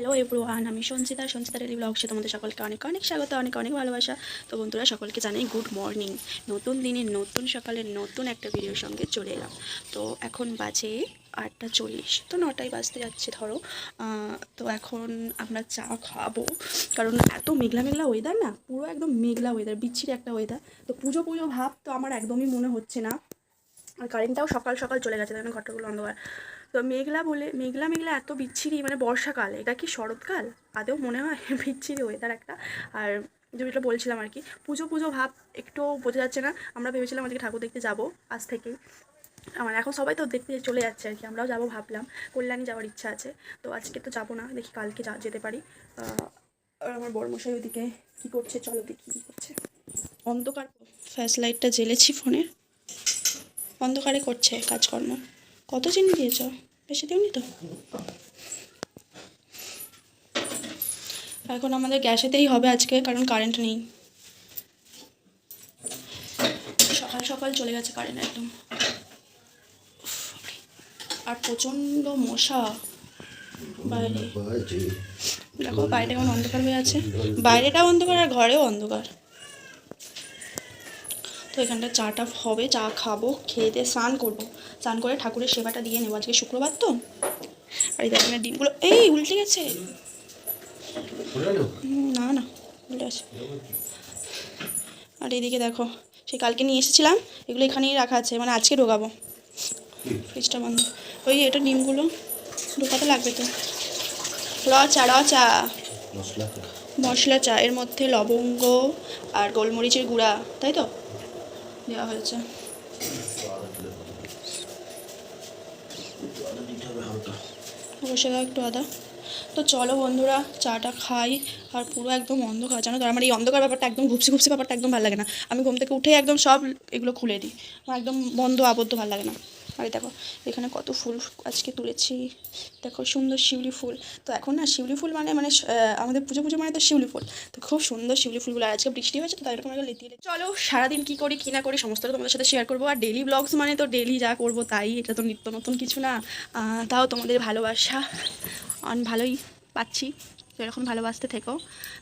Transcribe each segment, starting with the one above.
Hello everyone আমি Sanchita. Sanchita daily ব্লগসে তোমাদের সকলকে অনেক অনেক স্বাগত, অনেক অনেক ভালোবাসা। তো বন্ধুরা, সকলকে জানাই গুড মর্নিং নতুন দিনের নতুন সকালের নতুন একটা ভিডিওর সঙ্গে চলে এলাম। তো এখন বাজে আটটা চল্লিশ। তো নটায় বাজতে যাচ্ছে, ধরো। তো এখন আমরা চা খাব। কারণ এত মেঘলা মেঘলা ওয়েদার না, পুরো একদম মেঘলা ওয়েদার বিচ্ছিরি একটা ওয়েদার তো পুজো পুজো ভাব তো আমার একদমই মনে হচ্ছে না। আর কারেন্টটাও সকাল সকাল চলে গেছে জন্য ঘরটাগুলো অন্ধকার। তো মেঘলা বলে, মেঘলা মেঘলা এত বিচ্ছিরি মানে বর্ষাকাল, এটা কি শরৎকাল? আদেও মনে হয় বিচ্ছিরি ওয়েদার একটা। আর যেটা বলছিলাম আর কি, পুজো পুজো ভাব একটু বোঝা যাচ্ছে না। আমরা ভেবেছিলাম আজকে ঠাকুর দেখতে যাব, আজ থেকেই। আমার এখন সবাই তো দেখতে চলে যাচ্ছে আর কি, আমরাও যাব ভাবলাম, কল্যাণী যাওয়ার ইচ্ছা আছে। তো আজকে তো যাব না, দেখি কালকে যা যেতে পারি। আর আমার বড়মশাই ওইদিকে কী করছে, চলো দেখি কী করছে। অন্ধকার ফ্ল্যাশ লাইটটা জ্বেলেছি ফোনের অন্ধকারে করছে কাজকর্ম। কত চিনি দিয়েছ? বেশি দিওনি তো? এখন আমাদের গ্যাসেতেই হবে আজকে, কারণ কারেন্ট নেই। সকাল সকাল চলে গেছে কারেন্ট একদম। আর প্রচণ্ড মশা। বাইরে। দেখো, বাইরে কেমন অন্ধকার হয়ে আছে। বাইরেটাও অন্ধকার আর ঘরেও অন্ধকার। তো এখানটা চাটা হবে চা খাব খেয়ে দিয়ে স্নান করব। স্নান করে ঠাকুরের সেবাটা দিয়ে নেব আজকে শুক্রবার তো। আর এই দেখেন ডিমগুলো এই উল্টে গেছে। না না উল্টে আছে আর এইদিকে দেখো সেই কালকে নিয়ে এসেছিলাম এগুলো এখানেই রাখা আছে মানে আজকে ঢোকাবো। ফ্রিজটা বন্ধ। ওই এটা ডিমগুলো ঢোকাতে লাগবে তো। র চা র চা। মশলা চা এর মধ্যে লবঙ্গ আর গোলমরিচের গুঁড়া তাই তো? দেওয়া হয়েছে বসে একটু আদা তো চলো বন্ধুরা, চাটা খাই আর পুরো একদম অন্ধকার, জানো তো? আমার এই অন্ধকার ব্যাপারটা একদম ঘুপসি ঘুপসি ব্যাপারটা একদম ভালো লাগে না। আমি ঘুম থেকে উঠে একদম সব এগুলো খুলে দিই। আমার একদম বন্ধ আবদ্ধ ভালো লাগে না। আর দেখো, এখানে কত ফুল আজকে তুলেছি। দেখো, সুন্দর শিউলি ফুল। তো এখন না, শিউলি ফুল মানে মানে আমাদের পুজো পুজো মানে তো শিউলি ফুল। তো খুব সুন্দর শিউলি ফুলগুলো আর আজকে বৃষ্টি হয়েছে তো তাই এরকম একটা লেতিয়ে লেতিয়ে- চলো, সারাদিন কী করি, কী না করি, সমস্তটা তোমাদের সাথে শেয়ার করব। আর ডেলি ব্লগস মানে তো ডেলি যা করব তাই, এটা তো নিত্য নতুন কিছু না। তাও তোমাদের ভালোবাসা। অন ভালোই পাচ্ছি। তো এরকম ভালোবাসতে থেকো।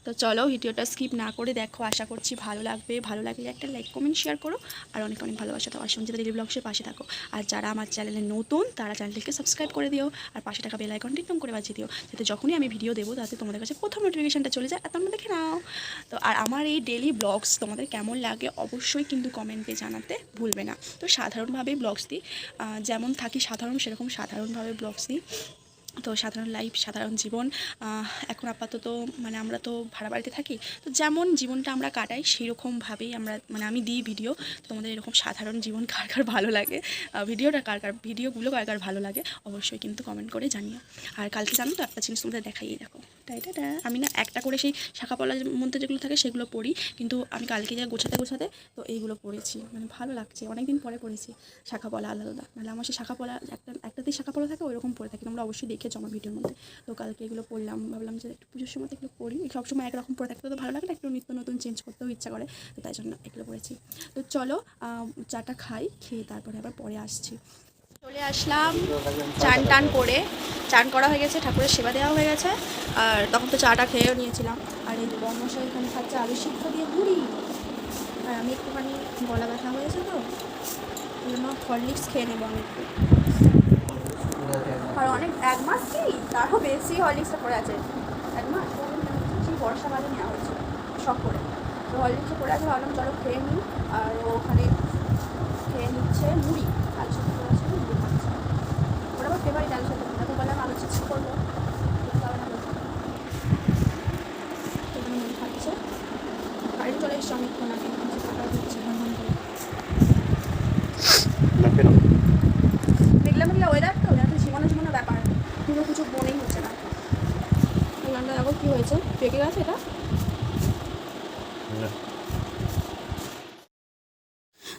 তো চলো ভিডিওটা স্কিপ না করে দেখো, আশা করছি ভালো লাগবে। ভালো লাগলে একটা লাইক কমেন্ট শেয়ার করো। আর অনেক অনেক ভালোবাসা দাও আর ডেলি ব্লগসের পাশে থাকো। আর যারা আমার চ্যানেলে নতুন, তারা চ্যানেলটিকে সাবস্ক্রাইব করে দিও। আর পাশে থাকা বেল আইকনটি টং করে বাজিয়ে দিও। যাতে যখনই আমি ভিডিও দেবো, তাতে তোমাদের কাছে প্রথম নোটিফিকেশানটা চলে যায়। আর তোমরা দেখে নাও। তো আর আমার এই ডেলি ব্লগস তোমাদের কেমন লাগে, অবশ্যই কিন্তু কমেন্টে জানাতে ভুলবে না। তো সাধারণভাবেই ব্লগস দিই। যেমন থাকি সাধারণ, সেরকম সাধারণভাবে ব্লগস দিই। তো সাধারণ লাইফ সাধারণ জীবন এখন আপাতত মানে আমরা তো ভাড়া বাড়িতে থাকি। তো যেমন জীবনটা আমরা কাটাই, সেরকমভাবেই আমরা মানে আমি দিই ভিডিও তো তোমাদের এরকম সাধারণ জীবন কার কার ভালো লাগে? ভিডিওটা কার কার ভিডিওগুলো কার কার ভালো লাগে? অবশ্যই কিন্তু কমেন্ট করে জানিও। আর কালকে জানো তো, একটা জিনিস তোমাদের দেখাই দেখো। তাই এটা আমি না একটা করে সেই শাখা পলার মধ্যে যেগুলো থাকে, সেগুলো পড়ি। কিন্তু আমি কালকে যা গোছাতে গোছাতে তো এইগুলো পড়েছি। মানে ভালো লাগছে। অনেক দিন পরে পড়েছি শাখা পলা আলাদা আলাদা। মানে আমার সেই শাখা পলা, একটা, একটাতেই শাখা পলা থাকে, ওইরকম পড়ে থাকি। তোমরা অবশ্যই দেখেছ আমার ভিডিওর মধ্যে। তো কালকে এগুলো পড়লাম, ভাবলাম যে একটু পুজোর সময় এগুলো পড়ি। সবসময় একরকম পরে থাকতে তো ভালো লাগে না, একটু নিত্য নতুন চেঞ্জ করতেও ইচ্ছা করে, তো তাই জন্য এগুলো পড়েছি। তো চলো চাটা খাই, খেয়ে তারপরে আবার পরে আসছি। চলে আসলাম চান টান করে। চান করা হয়ে গেছে, ঠাকুরের সেবা দেওয়া হয়ে গেছে, আর তখন তো চাটা খেয়েও নিয়েছিলাম। আর এই বর্মশাই এখানে খাচ্ছে আলু সিদ্ধ দিয়ে ঘুরি আর আমি একটুখানি গলা ব্যথা হয়েছে তো, ওই হরলিক্স খেয়ে নেব আমি একটু। আর অনেক, এক মাস কি? তারও বেশি হরলিক্সটা পড়ে আছে। এক মাস? সেই বর্ষাকালে নেওয়া হয়েছে শখ করে তো হরলিক্সটা পড়ে আছে, ভাবলাম চলো খেয়ে নিই। আর ওখানে খেয়ে নিচ্ছে মুড়ি। আলু সিদ্ধ করে আছে মুড়ি খাচ্ছে। ওটা আমার ফেভারিট আলু সিদ্ধ। তো বললাম আলু সিদ্ধ করব। খাচ্ছে। চলে এসছে অনেকক্ষণ আগে। দিচ্ছে ভন ভন করে মেঘলা মেঘলা ওয়েদার তো যাতে জীবনে জীবনে ব্যাপার পুরো কিছু মনেই হচ্ছে না এই গানটা দেখো কী হয়েছে পেকে গেছে এটা?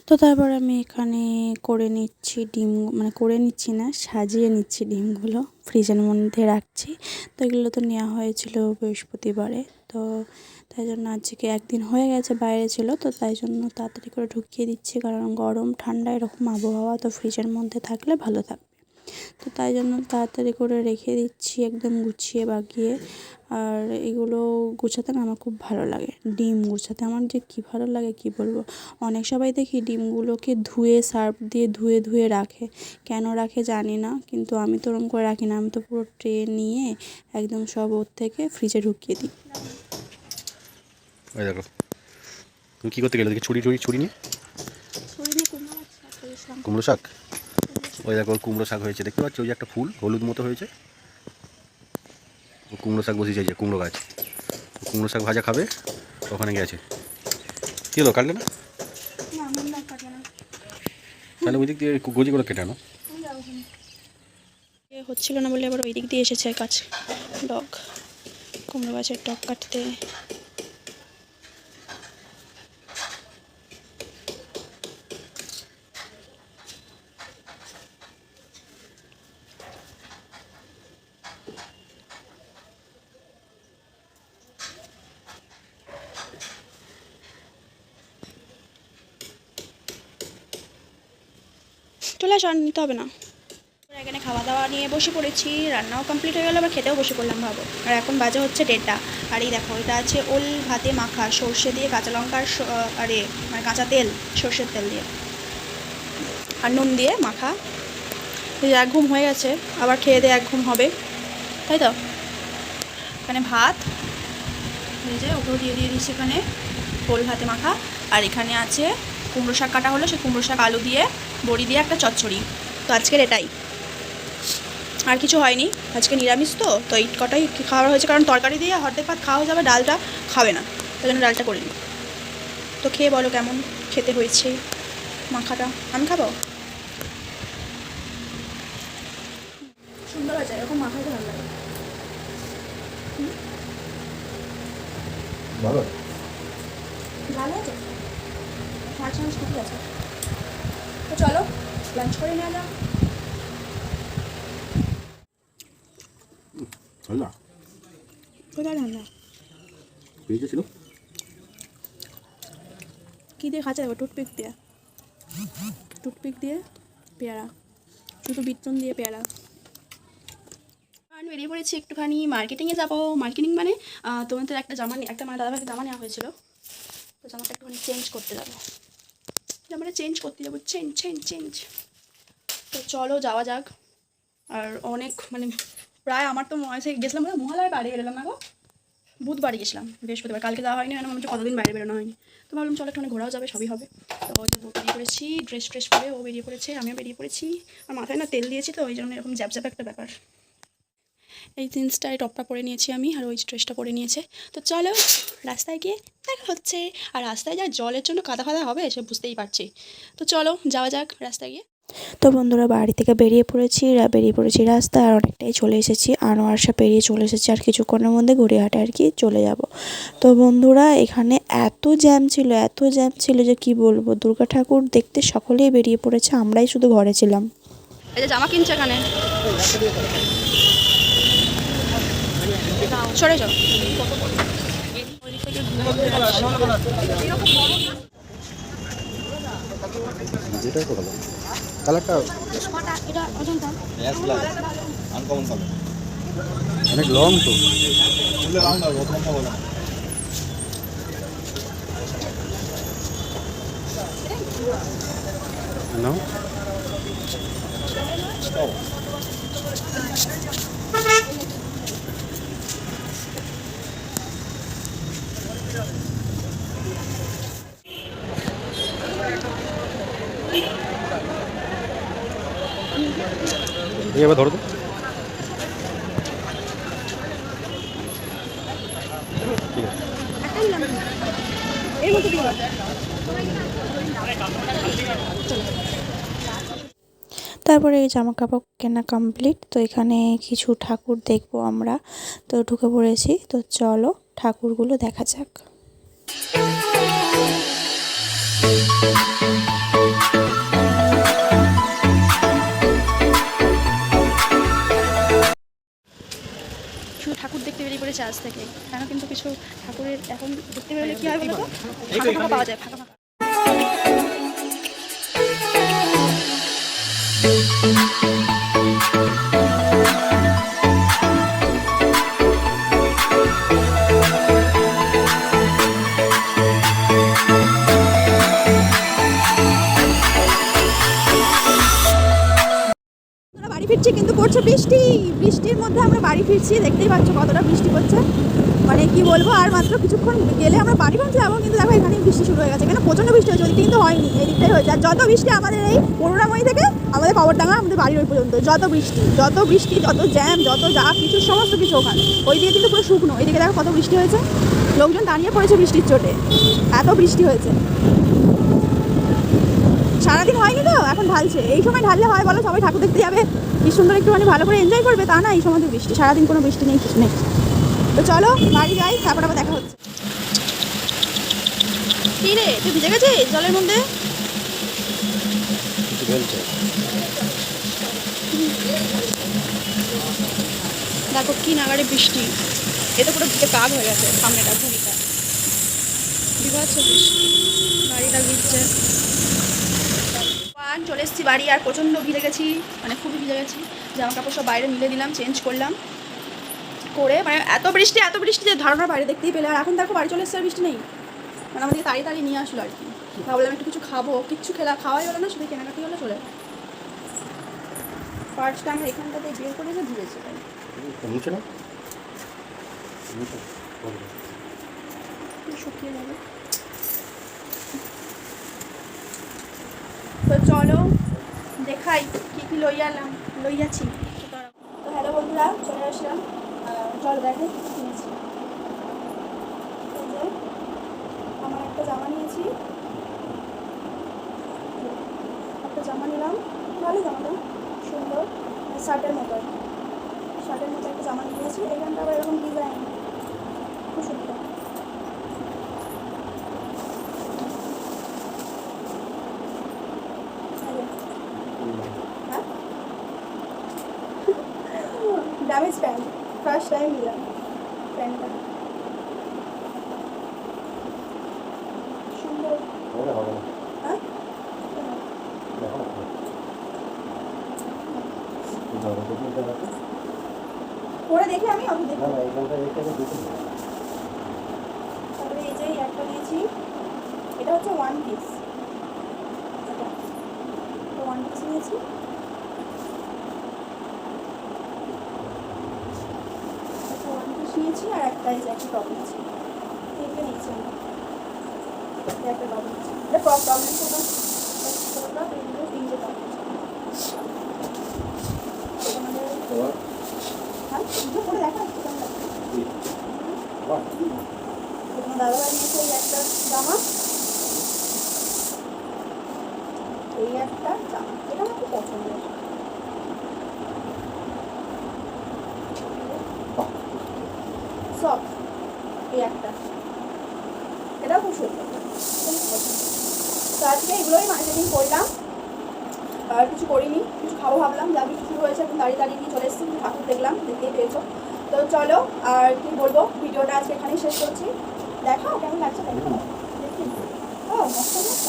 তো তারপর আমি এখানে করে নিচ্ছি ডিম মানে করে নিচ্ছি না সাজিয়ে নিচ্ছি ডিমগুলো ফ্রিজের মধ্যে রাখছি। তো এগুলো তো নেওয়া হয়েছিল বৃহস্পতিবারে তো তাই জন্য আজকে একদিন হয়ে গেছে বাইরে ছিল তো তাই জন্য তাড়াতাড়ি করে ঢুকিয়ে দিচ্ছি কারণ গরম ঠান্ডা এরকম আবহাওয়া তো ফ্রিজের মধ্যে থাকলে ভালো থাকবে তো তাই জন্য তাড়াতাড়ি করে রেখে দিচ্ছি একদম গুছিয়ে বাগিয়ে। আর এগুলো গুছাতে না আমার খুব ভালো লাগে ডিম গুছাতে। আমার যে কী ভালো লাগে কী বলব? অনেক সবাই দেখি ডিমগুলোকে ধুয়ে সার্ফ দিয়ে ধুয়ে ধুয়ে রাখে। কেন রাখে জানি না কিন্তু আমি তো ওরকম করে রাখি না। আমি তো পুরো ট্রে নিয়ে একদম সব ওর থেকে ফ্রিজে ঢুকিয়ে দিই। কী করতে গেলে? দেখি ছুরি ছুরি ছুরি নিয়ে? কুমড়ো শাক? ওই দেখো কুমড়ো শাক হয়েছে দেখতে পাচ্ছ? ওই যে একটা ফুল হলুদ মতো হয়েছে। ও কুমড়ো শাক এই যে কুমড়ো গাছ। কুমড়ো শাক ভাজা খাবে ওখানে গেছে। কী হলো কাটলে না? তাহলে ওই দিক দিয়ে গজি করে কেটে আনো। এ হচ্ছিল না বলে আবার ওই দিক দিয়ে এসেছে গাছ ডগ। কুমড়ো গাছের টক কাটতে। আর নিতে হবে না। এখানে খাওয়া দাওয়া নিয়ে বসে পড়েছি, রান্নাও কমপ্লিট হয়ে গেল, আবার খেতেও বসে পড়লাম ভাবো। আর এখন বাজে হচ্ছে ডেটটা আর এই দেখো, এটা আছে ওল ভাতে মাখা, সর্ষে দিয়ে কাঁচা লঙ্কার আরে মানে কাঁচা তেল, সর্ষের তেল দিয়ে। আর নুন দিয়ে মাখা। এক ঘুম হয়ে গেছে, আবার খেয়ে দিয়ে এক ঘুম হবে। তাই তো? এখানে ভাত, এই যে ওকেও দিয়ে দিয়ে দিচ্ছি এখানে, ওল ভাতে মাখা। আর এখানে আছে কুমড়ো শাক কাটা হলো, সেই কুমড়ো শাক আলু দিয়ে বড়ি দিয়ে একটা চচ্চড়ি। তো আজকের এটাই। আর কিছু হয়নি। আজকে নিরামিষ তো তো এই কটাই খাওয়া হয়েছে। কারণ তরকারি দিয়ে অর্ধেক ভাত খাওয়া যাবে ডালটা খাবে না। তাই জন্য ডালটা করিনি তো খেয়ে বলো কেমন খেতে হয়েছে মাখাটা। আমি খাব? সুন্দর আছে এরকম মাখাতে ভালো লাগে। ভালো ভালো আছে মাছ মাছ ঠিক আছে তো চলো লাঞ্চ করে নেওয়া কোথায় ফ্রিজে ছিল। কী দিয়ে খাচ্ছে দেবো টুথপিক দিয়ে। টুথপিক দিয়ে পেয়ারা। শুধু বিটন দিয়ে পেয়ারা। আমি বেরিয়ে পড়েছি একটুখানি মার্কেটিংয়ে যাব। মার্কেটিং মানে তোমাদের একটা জামা একটা আমার দাদাভাইকে জামা নেওয়া হয়েছিল। তো জামাটা একটুখানি চেঞ্জ করতে যাব। জামাটা চেঞ্জ করতে যাব চেঞ্জ চেঞ্জ চেঞ্জ তো চলো যাওয়া যাক। আর অনেক মানে প্রায় আমার তো মনে গেছিলাম মানে মহালয় বাড়ি বেরোলাম না গো? বুধবার গেছিলাম, বৃহস্পতিবার। কালকে যাওয়া হয়নি হচ্ছে কতদিন বাইরে বেরোনো হয়নি। তো ভাবলাম চলো একটু ঘোরাও যাবে, সবই হবে। তো বেরিয়ে পড়েছি ড্রেস ট্রেস পরে ও বেরিয়ে পড়েছে, আমিও বেরিয়ে পড়েছি। আর মাথায় না তেল দিয়েছি তো, ওই জন্য এরকম জ্যাপ জ্যাপ একটা ব্যাপার। এই জিন্সটা এই টপটা পরে নিয়েছি আমি আর ওই ড্রেসটা পরে নিয়েছে। তো চলো রাস্তায় গিয়ে দেখা হচ্ছে। আর রাস্তায় যা জলের জন্য কাদা কাদা হবে সে বুঝতেই পারছি। তো চলো যাওয়া যাক রাস্তায় গিয়ে। তো বন্ধুরা বাড়ি থেকে বেরিয়ে পড়েছি বেরিয়ে পড়েছি রাস্তায় আর অনেকটাই চলে এসেছি। আনোয়ারসা পেরিয়ে চলে এসেছি আর কিছুক্ষণের মধ্যে গড়িয়াহাটে আর কি চলে যাব। তো বন্ধুরা এখানে এত জ্যাম ছিল এত জ্যাম ছিল যে কি বলব? দুর্গা ঠাকুর দেখতে সকলেই বেরিয়ে পড়েছে আমরাই শুধু ঘরে ছিলাম। এই যে জামা কিনছে এখানে? সরে যাও। যেটাই তো ভালো কালারটা এটা অজন্তা অনেক লং তো। নাও এই এবার ধরো তো ঠিক আছে মধ্যে দিও তারপরে এই জামা কাপড় কেনা কমপ্লিট। তো এখানে কিছু ঠাকুর দেখব আমরা। তো ঢুকে পড়েছি। তো চলো ঠাকুরগুলো দেখা যাক। ঠাকুর দেখতে বেরিয়ে পড়েছে আজ থেকে। কেন কিন্তু কিছু ঠাকুরের এখন দেখতে বেরোলে কী হয় বলতো ফাঁকা ফাঁকা পাওয়া যায় ফাঁকা ফাঁকা। বাড়ি ফিরছি, দেখতেই পাচ্ছ কতটা বৃষ্টি পড়ছে। মানে কি বলব, আর মাত্র কিছুক্ষণ গেলে আমরা বাড়ি পৌঁছে যাব, কিন্তু দেখো এখানে বৃষ্টি শুরু হয়ে গেছে। এখানে প্রচণ্ড বৃষ্টি হয়েছে কিন্তু হয়নি, এই দিকটাই হয়েছে। আর যত বৃষ্টি আমাদের এই করুণাময়ী থেকে, আমাদের কবরডাঙ্গা, আমাদের বাড়ির ওই পর্যন্ত, যত বৃষ্টি যত বৃষ্টি, যত জ্যাম, যত যা কিছু, সমস্ত কিছু ওখানে। ওই দিকে কিন্তু পুরো শুকনো এইদিকে দেখো কত বৃষ্টি হয়েছে। লোকজন দাঁড়িয়ে পড়েছে বৃষ্টির চোটে, এত বৃষ্টি হয়েছে। সারাদিন হয়নি তো? এখন ঢালছে। এই সময় ঢাললে হয় বলো, সবাই ঠাকুর দেখতে যাবে। কি সুন্দর একটুখানি ভালো করে এনজয় করবে তা না এই সময় বৃষ্টি সারাদিন কোনো বৃষ্টি নেই কিছু নেই। তো চলো বাড়ি যাই তারপর আবার দেখা হচ্ছে। কি রে তুই ভিজে গেছিস জলের মধ্যে? দেখো কি নাগারে বৃষ্টি। এতে পুরো ভিজে কাক হয়ে গেছে সামনেটা ভূমিটা বিভৎস বৃষ্টি বাড়িটা ভিজছে। পান চলে এসেছি বাড়ি আর প্রচণ্ড ভিজে গেছি মানে খুবই ভিজে গেছি জামা কাপড় সব বাইরে মিলে দিলাম চেঞ্জ করলাম। করে মানে এত বৃষ্টি এত বৃষ্টি যে ধারণার বাইরে দেখতেই পেলে। আর এখন দেখো বাড়ি চলে এসছে বৃষ্টি নেই। মানে আমাদেরকে তাড়িয়ে তাড়িয়ে নিয়ে আসলো আর কি। ভাবলাম একটু কিছু খাব কিচ্ছু খেলা খাওয়াই হলো না শুধু কেনাকাটি হলো চলে। পার্সটা আমার এখানটাতে বের করে যে ধুয়েছে শুকিয়ে যাবে তো চলো দেখাই কি কি লই আলাম লই যাচ্ছি তো হ্যালো বন্ধুরা, চলে আসলাম চলো দেখো কিনেছি। আমার একটা জামা নিয়েছি। একটা জামা নিলাম। ভালো জামাটা সুন্দর শার্টের মতো। শার্টের মতো একটা জামা নিয়েছি। এখানটা আবার এরকম ডিজাইন খুব সুন্দর হ্যাঁ ড্যামেজ প্যান্ট ফার্স্ট টাইম নিলাম প্যান্টটা সুন্দর হবে হবে না হ্যাঁ দেখো না। ধরো, দেখি এটা দেখো। পরে দেখি আমি অত দেখি না না এইখানটা এইখানে দেখি তারপরে এই যে একটা নিয়েছি এটা হচ্ছে ওয়ান পিস এটা ওয়ান পিস নিয়েছি। নিয়েছি আর একটা এই যে একটা টপ নিয়েছি। একটা টপ নিয়েছি। এটা টপ টপ নিয়েছি ওটা ছোটো টপ এইগুলো তিনটে টপ নিয়েছি তোমাদের তোমার হ্যাঁ এগুলো পরে দেখা যাচ্ছে কেমন লাগছে কি? বাহ, তোমার দাদাভাই নিয়েছে এই একটা জামা এই একটা জামা এটা আমার খুব পছন্দের বাহ। সব এই একটা এটাও খুব সুন্দর এটা আমার খুব পছন্দ। তো আজকে এগুলোই মার্কেটিং করলাম। আর কিছু করিনি কিছু খাব ভাবলাম যা কিছু শুরু হয়েছে এখন দাঁড়িয়ে দাঁড়িয়ে নিয়ে চলে এসেছি ঠাকুর দেখলাম দেখতেই পেয়েছ। তো চলো আর কি বলব ভিডিওটা আজকে এখানেই শেষ করছি। দেখাও কেমন লাগছে দেখো। দেখি ও মস্ত মস্ত।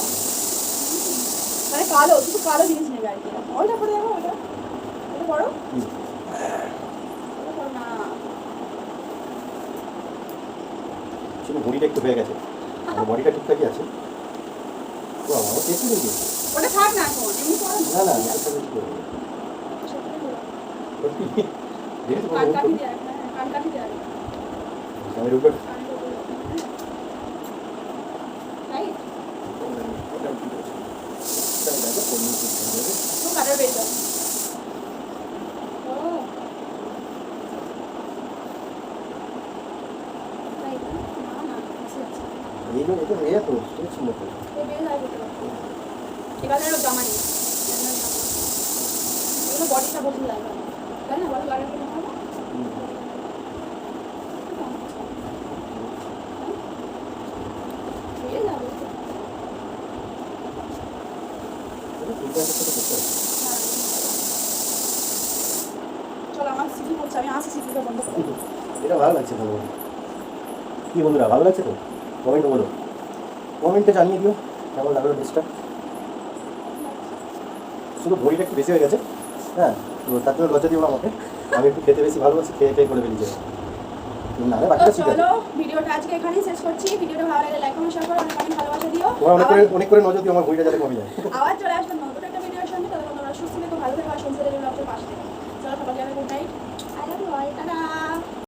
মানে কালো শুধু কালো জিনিস নেবে আর কি। ওইটা করে দেখো ওইটা। করো না। ভুঁড়িটা একটু হয়ে গেছে। বডিটা ঠিকঠাকই আছে। তো আমার দেখি ওটা থাক না এখন এমনি করো। না না না কান কাঠি দেওয়া হ্যাঁ কান কাঠি দেওয়া আমি উপর কান কাঠি দেওয়া রাইট তো কাটার বের দাও ও রাইট না না বুঝতে পারছি এইগুলো এটা হয়ে তো খুব সুন্দর করে এই বের যায় করতে পারছি এবার ধরো জামা নিই জামার জামা এগুলো বডিটা বদলে যাবে তাই না বলো গাড়ি কিনে হবে বেড়ে আমার সিটি করছে আমি আসি সিটিটা বন্ধ করে এটা ভালো লাগছে তো কি বন্ধুরা ভালো লাগছে তো কমেন্ট বলো। কমেন্টে জানিয়ে দিও কেমন লাগল ড্রেসটা শুধু ভরিটা একটু বেশি হয়ে গেছে। হ্যাঁ তো তার জন্য লজ্জা দিও না আমাকে। আমি একটু খেতে বেশি ভালোবাসি খেয়ে খেয়ে করে বেরিয়ে চলো ভিডিওটা আজকে এখানেই শেষ করছি। ভিডিওটা ভালো লাগলে লাইক কমেন্ট শেয়ার করো অনেক অনেক ভালোবাসা দিও। অনেক করে অনেক করে নজর দিও আমার যাতে কমে যায়। আবার চলে আসবেন নতুন একটা ভিডিওর সঙ্গে। ততক্ষণ তোমরা সুস্থ থেকো ভালো থেকো আর সুন্দর লেগে পাশে থেকো চলো সবাইকে good night I love you bye tata